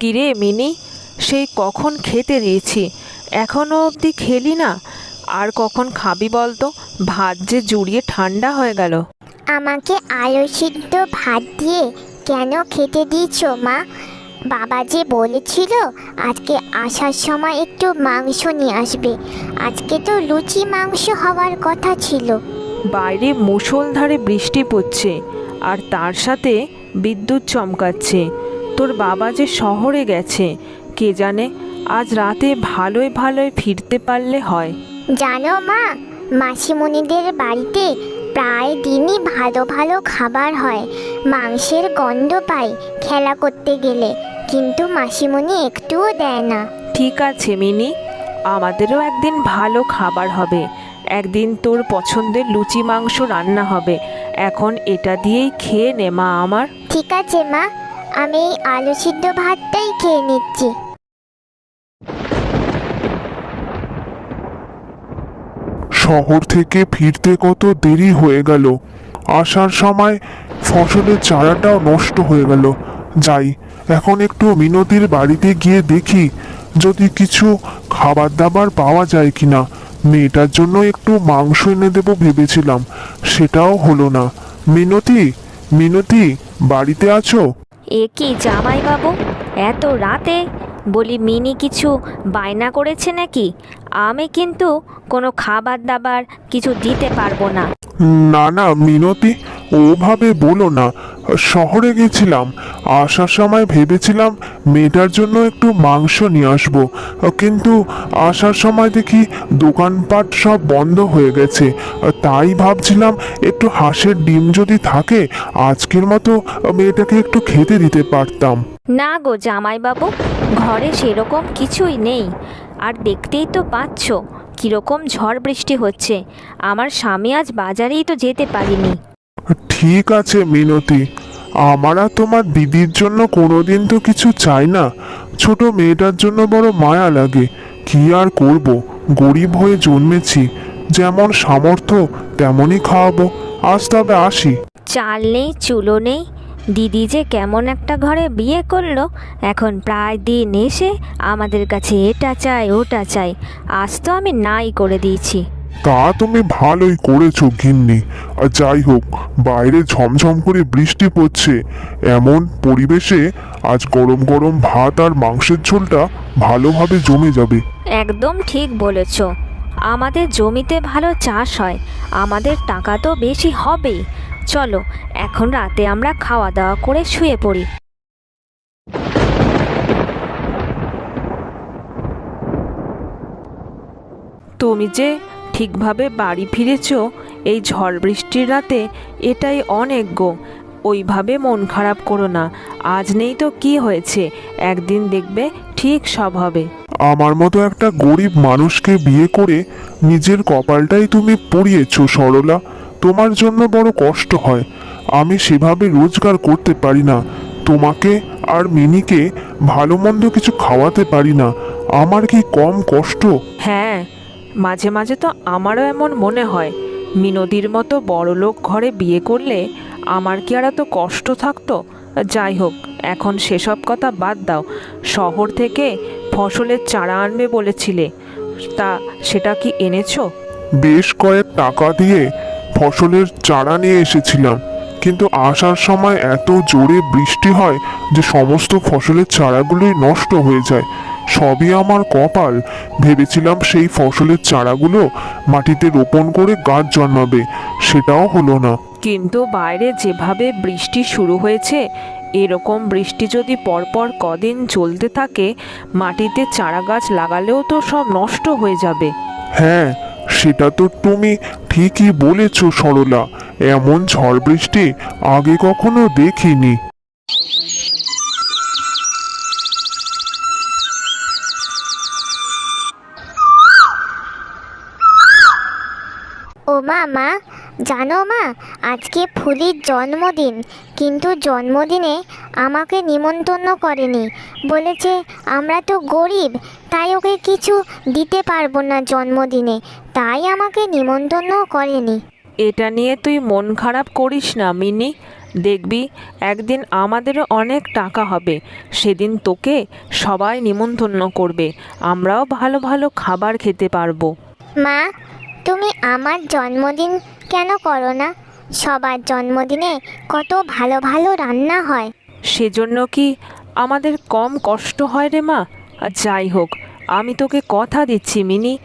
কিরে মিনি সেই কখন খেতে দিয়েছি? এখনও অবধি খেলি না? আর কখন খাবি বলতো? ভাত যে জুড়িয়ে ঠান্ডা হয়ে গেল। আমাকে আলু সিদ্ধ ভাত দিয়ে কেন খেতে দিয়েছ মা? বাবা যে বলেছিল আজকে আসার সময় একটু মাংস নিয়ে আসবে। আজকে তো লুচি মাংস হওয়ার কথা ছিল। বাইরে মুষলধারে বৃষ্টি পড়ছে আর তার সাথে বিদ্যুৎ চমকাচ্ছে। তোর বাবা যে শহরে গেছে কে জানে আজ রাতে ভালোই ভালোই ফিরতে পারলে হয়। জানো মা মাসিমণিদের বাড়িতে প্রায় দিনই ভালো ভালো খাবার হয়। মাংসের গন্ধ পাই খেলা করতে গেলে কিন্তু মাসিমণি একটুও দেয় না। ঠিক আছে মিনি আমাদেরও একদিন ভালো খাবার হবে। একদিন তোর পছন্দের লুচি মাংস রান্না হবে। এখন এটা দিয়েই খেয়ে নে মা আমার। ঠিক আছে মা আমি আলু সিদ্ধ ভাতটাই খেয়ে নিচ্ছি। শহর থেকে ফিরতে কত দেরি হয়ে গেল। আসার সময় ফসলের চারাটাও নষ্ট হয়ে গেল। যাই, এখন একটু মিনতির বাড়িতে গিয়ে দেখি যদি কিছু খাবার দাবার পাওয়া যায় কিনা। মেয়েটার জন্য একটু মাংস এনে দেবো ভেবেছিলাম, সেটাও হলো না। মিনতি মিনতি, বাড়িতে আছো? এ কি জামাইবাবু? এত রাতে? বলি, মিনি কিছু বায়না করেছে নাকি? আমি কিন্তু কোনো খাবার দাবার কিছু দিতে পারব না। না না, মিনতি ওভাবে বলো না, শহরে গেছিলাম। আসার সময় ভেবেছিলাম মেয়েটার জন্য একটু মাংস নিয়ে আসব, কিন্তু আসার সময় দেখি দোকানপাট সব বন্ধ হয়ে গেছে। তাই ভাবছিলাম একটু হাঁসের ডিম যদি থাকে, আজকের মতো মেয়েটাকে একটু খেতে দিতে পারতাম। না গো জামাইবাবু, ঘরে সেরকম কিছুই নেই। আর দেখতেই তো পাচ্ছ, কীরকম ঝড় বৃষ্টি হচ্ছে। আমার স্বামী আজ বাজারেই তো যেতে পারিনি। ঠিক আছে, মিনতি। আমার আর তোমার দিদির জন্য কোনোদিন তো কিছু চাই না। ছোট মেয়েটার জন্য বড় মায়া লাগে। কি আর করব? গরিব হয়ে জন্মেছি। যেমন সামর্থ্য, তেমনই খাওয়াবো। আজ তবে আসি। চাল নেই, চুলো নেই। দিদি যে কেমন একটা ঘরে বিয়ে করল, এখন প্রায় দিন এসে আমাদের কাছে এটা চাই, ওটা চাই। আজ তো আমি নাই করে দিয়েছি। তা তুমি ভালোই করেছ গিন্নি। আর যাই হোক বাইরে ঝমঝম করে বৃষ্টি পড়ছে। এমন পরিবেশে আজ গরম গরম ভাত আর মাংসের ঝোলটা ভালোভাবে জমে যাবে। একদম ঠিক বলেছ। আমাদের জমিতে ভালো চাষ হয়। আমাদের টাকা তো বেশি হবেই। চলো এখন রাতে আমরা খাওয়া দাওয়া করে শুয়ে পড়ি। তুমি যে ঠিকভাবে বাড়ি ফিরেছ এই ঝড় বৃষ্টির রাতে এটাই অনেক গো ওইভাবে মন খারাপ করো না আজ নেই তো কি হয়েছে একদিন দেখবে ঠিক সব হবে। আমার মতো একটা গরিব মানুষকে বিয়ে করে নিজের কপালটাই তুমি পড়িয়েছো সরলা। তোমার জন্য বড় কষ্ট হয়। আমি সেভাবে রোজগার করতে পারি না। তোমাকে আর মিনিকে ভালো মন্দ কিছু খাওয়াতে পারি না। আমার কি কম কষ্ট? হ্যাঁ মাঝে মাঝে তো আমারও এমন মনে হয়। মিনতির মতো বড়লোক ঘরে বিয়ে করলে আমার কি আর এত কষ্ট থাকতো? যাই হোক, এখন সেসব কথা বাদ দাও। শহর থেকে ফসলের চারা আনবে বলেছিলে। তা সেটা কি এনেছো? বেশ কয়েক টাকা দিয়ে ফসলের চারা নিয়ে এসেছিলাম। কিন্তু আসার সময় এত জোরে বৃষ্টি হয় যে সমস্ত ফসলের চারাগুলোই নষ্ট হয়ে যায়। সবই আমার কপাল। ভেবেছিলাম সেই ফসলের চারাগুলো মাটিতে রোপণ করে গাছ জন্মাবে সেটাও হলো না। কিন্তু বাইরে যেভাবে বৃষ্টি শুরু হয়েছে এরকম বৃষ্টি যদি পরপর কদিন চলতে থাকে মাটিতে চারা গাছ লাগালেও তো সব নষ্ট হয়ে যাবে। হ্যাঁ সেটা তো তুমি ঠিকই বলেছ সরলা। এমন ঝড় বৃষ্টি আগে কখনো দেখিনি। মা মা জানো মা আজকে ফুলির জন্মদিন কিন্তু জন্মদিনে আমাকে নিমন্ত্রণ করেনি। বলেছে আমরা তো গরিব তাই ওকে কিছু দিতে পারব না জন্মদিনে তাই আমাকে নিমন্ত্রণও করেনি। এটা নিয়ে তুই মন খারাপ করিস না মিনি। দেখবি একদিন আমাদেরও অনেক টাকা হবে। সেদিন তোকে সবাই নিমন্ত্রণ করবে। আমরাও ভালো ভালো খাবার খেতে পারব। মা তুমি আমার জন্মদিন কেন করো না? সবার জন্মদিনে কত ভালো ভালো রান্না হয়। সেজন্য কি আমাদের কম কষ্ট হয় রে মা? যাই হোক, আমি তোকে কথা দিচ্ছি, মিনি।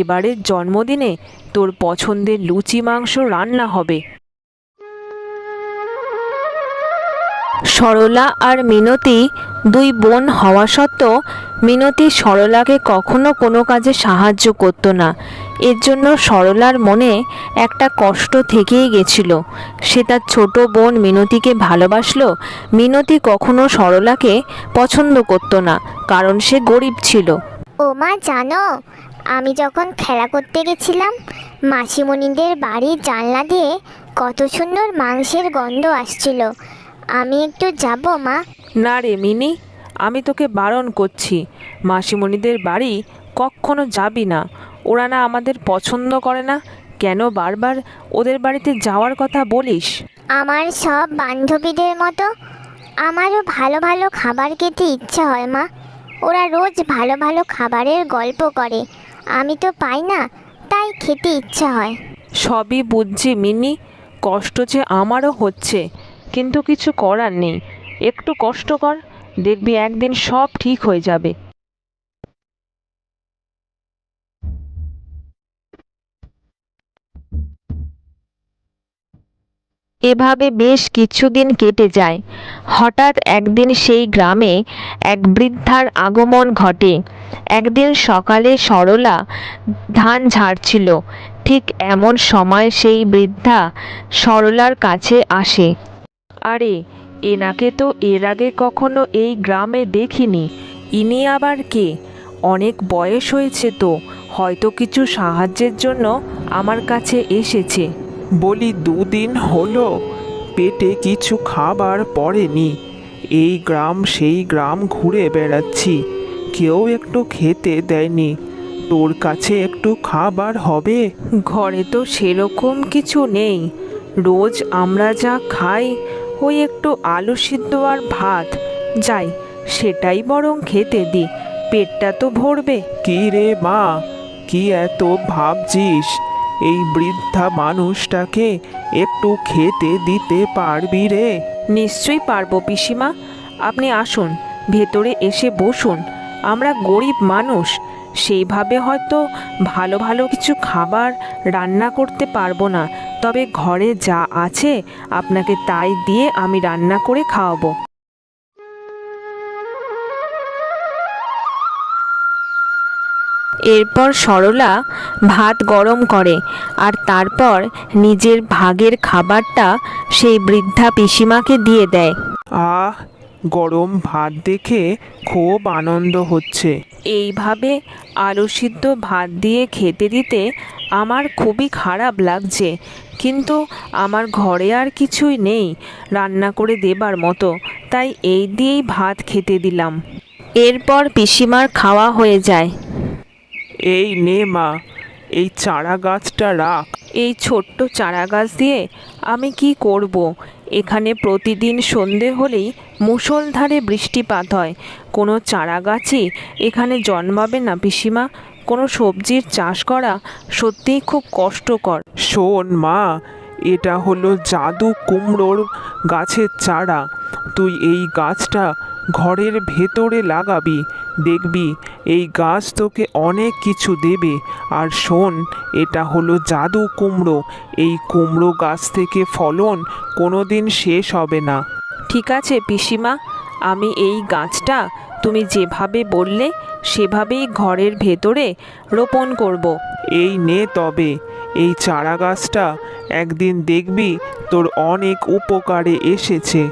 এবারের জন্মদিনে তোর পছন্দের লুচি মাংস রান্না হবে। সরলা আর মিনতি দুই বোন হওয়া সত্ত্বেও মিনতি সরলাকে কখনো কোনো কাজে সাহায্য করতো না। এর জন্য সরলার মনে একটা কষ্ট থেকেই গেছিল। সে তার ছোট বোন মিনতিকে ভালোবাসলো। মিনতি কখনো সরলাকে পছন্দ করতো না, কারণ সে গরিব ছিল। ও মা, জানো, আমি যখন খেলা করতে গেছিলাম, মাসিমণিদের বাড়ির জানলা দিয়ে কত সুন্দর মাংসের গন্ধ আসছিল। আমি একটু যাব মা। না রে মিনি আমি তোকে বারণ করছি। মাসিমণিদের বাড়ি কখনো যাবি না। ওরা না আমাদের পছন্দ করে না। কেন বারবার ওদের বাড়িতে যাওয়ার কথা বলিস? আমার সব বান্ধবীদের মতো আমারও ভালো ভালো খাবার খেতে ইচ্ছা হয় মা। ওরা রোজ ভালো ভালো খাবারের গল্প করে। আমি তো পাই না তাই খেতে ইচ্ছা হয়। সবই বুঝছি মিনি কষ্ট যে আমারও হচ্ছে। কিন্তু কিছু করার নেই। একটু কষ্ট কর, দেখবি একদিন সব ঠিক হয়ে যাবে। এভাবে বেশ কিছুদিন কেটে যায়। হঠাৎ একদিন সেই গ্রামে এক বৃদ্ধার আগমন ঘটে। একদিন সকালে সরলা ধান ঝাড়ছিল। ঠিক এমন সময় সেই বৃদ্ধা সরলার কাছে আসে। আরে এনাকে তো এর আগে কখনো এই গ্রামে দেখিনি। ইনি আবার কে? অনেক বয়স হয়েছে তো হয়তো কিছু সাহায্যের জন্য আমার কাছে এসেছে। বলি দুদিন হলো পেটে কিছু খাবার পড়েনি। এই গ্রাম সেই গ্রাম ঘুরে বেড়াচ্ছি। কেউ একটু খেতে দেয়নি। তোর কাছে একটু খাবার হবে? ঘরে তো সেরকম কিছু নেই। রোজ আমরা যা খাই ওই একটু আলু সিদ্ধ আর ভাত। যাই সেটাই বরং খেতে দি। পেটটা তো ভরবে। কি রে মা কি এত ভাবছিস? এই বৃদ্ধা মানুষটাকে একটু খেতে দিতে পারবি রে? নিশ্চয়ই পারব পিসিমা। আপনি আসুন ভেতরে এসে বসুন। আমরা গরিব মানুষ সেইভাবে হয়তো ভালো ভালো কিছু খাবার রান্না করতে পারব না। তবে ঘরে যা আছে আপনাকে তাই দিয়ে আমি রান্না করে খাওয়াবো। এরপর সরলা ভাত গরম করে আর তারপর নিজের ভাগের খাবারটা সেই বৃদ্ধা পিসিমাকে দিয়ে দেয়। আহ গরম ভাত দেখে খুব আনন্দ হচ্ছে। এইভাবে আলু সিদ্ধ ভাত দিয়ে খেতে দিতে আমার খুবই খারাপ লাগছে। কিন্তু আমার ঘরে আর কিছুই নেই রান্না করে দেবার মতো তাই এই দিয়েই ভাত খেতে দিলাম। এরপর পিসিমার খাওয়া হয়ে যায়। এই নে মা এই চারা গাছটা রাখ। এই ছোট্ট চারা গাছ দিয়ে আমি কি করব? এখানে প্রতিদিন সন্ধে হলেই মুষলধারে বৃষ্টিপাত হয়। কোনো চারা গাছই এখানে জন্মাবে না পিসিমা। কোনো সবজির চাষ করা সত্যিই খুব কষ্টকর। শোন মা এটা হলো জাদু কুমড়োর গাছের চারা। তুই এই গাছটা ঘরের ভেতরে লাগাবি দেখবি এই গাছ তোকে অনেক কিছু দেবে। আর শোন এটা হলো জাদু কুমড়ো। এই কুমড়ো গাছ থেকে ফলন কোনো দিন শেষ হবে না। ঠিক আছে পিসিমা আমি এই গাছটা তুমি যেভাবে বললে সেভাবেই ঘরের ভেতরে রোপণ করব। এই নে তবে এই চারা গাছটা একদিন দেখবি তোর অনেক উপকারে এসেছে।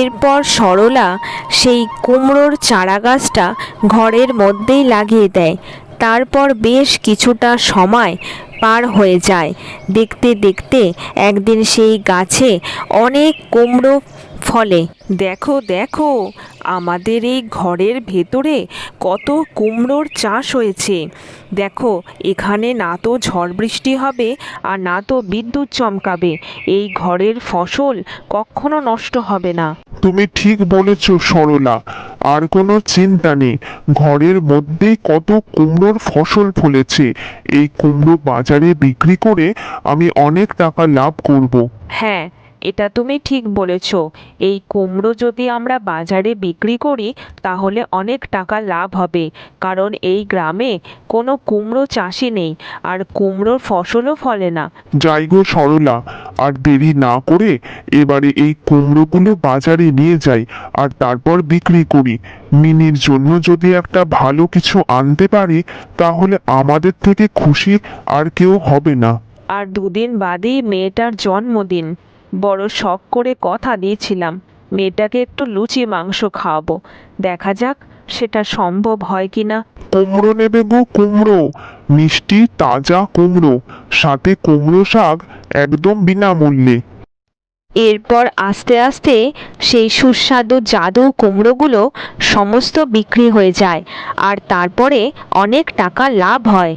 এরপর সরলা সেই কুমড়োর চারা গাছটা ঘরের মধ্যেই লাগিয়ে দেয়। তারপর বেশ কিছুটা সময় পার হয়ে যায়। দেখতে দেখতে একদিন সেই গাছে অনেক কুমড়ো ফলে। দেখো দেখো আমাদের এই ঘরের ভেতরে কত কুমড়োর চাষ হয়েছে। দেখো এখানে না তো ঝড় বৃষ্টি হবে আর না তো বিদ্যুৎ চমকাবে। এই ঘরের ফসল কখনো নষ্ট হবে না। তুমি ঠিক বলেছ সরলা। আর কোনো চিন্তা নেই। ঘরের মধ্যে কত কুমড়োর ফসল ফলেছে। এই কুমড়ো বাজারে বিক্রি করে আমি অনেক টাকা লাভ করব। হ্যাঁ এটা তুমি ঠিক বলেছ। এই কুমড়ো যদি আমরা বাজারে বিক্রি করি তাহলে অনেক টাকা লাভ হবে। কারণ এই গ্রামে কোনো কুমড়ো চাষি নেই আর কুমড়োর ফসলও ফলে না। যাই গো সরলা আর দেরি না করে এবারে এই কুমড়োগুলো বাজারে নিয়ে যাই আর তারপর বিক্রি করি। মিনির জন্য যদি একটা ভালো কিছু আনতে পারি তাহলে আমাদের থেকে খুশি আর কেউ হবে না। আর দুদিন বাদেই মেয়েটার জন্মদিন। বড় শখ করে কথা দিয়েছিলাম মেয়েটাকে একটু লুচি মাংস খাওয়াবো দেখা যাক সেটা সম্ভব হয় কি না। কুমড়ো নেবে গো কুমড়ো। মিষ্টি তাজা কুমড়ো। সাথে কুমড়ো শাক একদম বিনামূল্যে। এরপর আস্তে আস্তে সেই সুস্বাদু জাদু কুমড়োগুলো সমস্ত বিক্রি হয়ে যায় আর তারপরে অনেক টাকা লাভ হয়।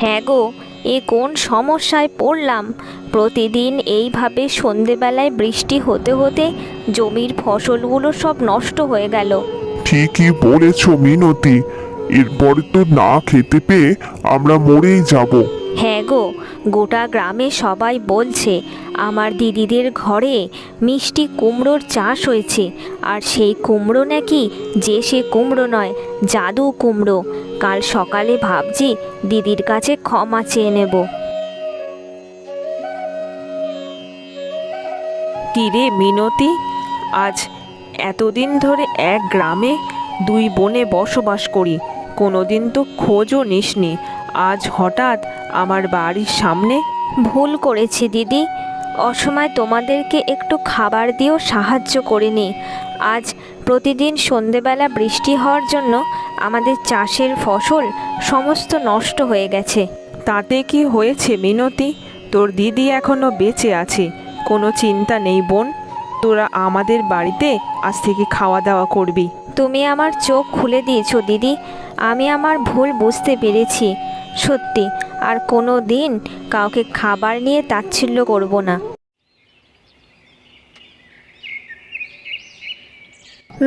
হ্যাঁ গো এ কোন সমস্যায় পড়লাম? প্রতিদিন এইভাবে সন্ধেবেলায় বৃষ্টি হতে হতে জমির ফসলগুলো সব নষ্ট হয়ে গেল। ঠিকই বলেছ মিনতি। এরপরে তো না খেতে পেয়ে আমরা মরেই যাব। হ্যাঁ গো, গোটা গ্রামে সবাই বলছে, আমার দিদিদের ঘরে মিষ্টি কুমড়োর চাষ হয়েছে, আর সেই কুমড়ো নাকি যে সে কুমড়ো নয়, জাদু কুমড়ো। কাল সকালে ভাবছি দিদির কাছে ক্ষমা চেয়ে নেব। কিরে মিনতি, আজ এতদিন ধরে এক গ্রামে দুই বোনে বসবাস করি, কোনোদিন তো খোঁজও নিসনি, আজ হঠাৎ আমার বাড়ির সামনে। ভুল করেছি দিদি। অসময় তোমাদেরকে একটু খাবার দিয়েও সাহায্য করিনি। আজ প্রতিদিন সন্ধেবেলা বৃষ্টি হওয়ার জন্য আমাদের চাষের ফসল সমস্ত নষ্ট হয়ে গেছে। তাতে কি হয়েছে মিনতি? তোর দিদি এখনও বেঁচে আছে। কোনো চিন্তা নেই বোন। তোরা আমাদের বাড়িতে আজ থেকে খাওয়া দাওয়া করবি। তুমি আমার চোখ খুলে দিয়েছ দিদি। আমি আমার ভুল বুঝতে পেরেছি। সত্যি আর কোনো দিন কাউকে খাবার নিয়ে তাচ্ছিল্য করব না।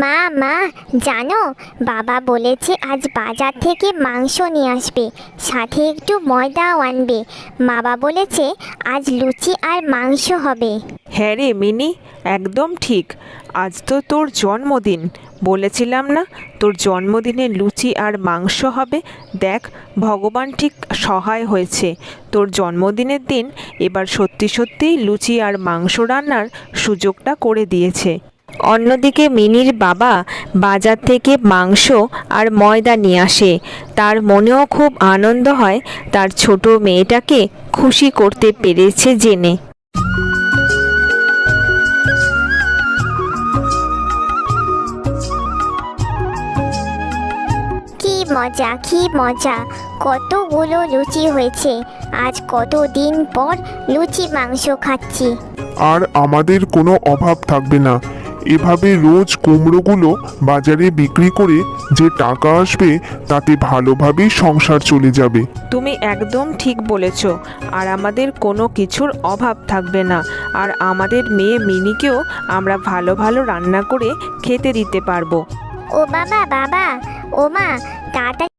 মা মা, জানো, বাবা বলেছে আজ বাজার থেকে মাংস নিয়ে আসবে, সাথে একটু ময়দাও আনবে। বাবা বলেছে আজ লুচি আর মাংস হবে। হ্যাঁ রে মিনি, একদম ঠিক। আজ তো তোর জন্মদিন। বলেছিলাম না, তোর জন্মদিনে লুচি আর মাংস হবে। দেখ, ভগবান ঠিক সহায় হয়েছে। তোর জন্মদিনের দিন এবার সত্যি সত্যিই লুচি আর মাংস রান্নার সুযোগটা করে দিয়েছে। অন্যদিকে মিনির বাবা বাজার থেকে মাংস আর ময়দা নিয়ে আসে। তার মনেও খুব আনন্দ হয় তার ছোট মেয়েটাকে খুশি করতে পেরেছে জেনে। কি মজা কি মজা। কতগুলো লুচি হয়েছে। আজ কত দিন পর লুচি মাংস খাচ্ছি। আর আমাদের কোনো অভাব থাকবে না। এভাবে রোজ কুমড়োগুলো বাজারে বিক্রি করে যে টাকা আসবে তাতে ভালোভাবেই সংসার চলে যাবে। তুমি একদম ঠিক বলেছ আর আমাদের কোনো কিছুর অভাব থাকবে না। আর আমাদের মেয়ে মিনিকেও আমরা ভালো ভালো রান্না করে খেতে দিতে পারব। ও বাবা বাবা ও মা তাড়াতাড়ি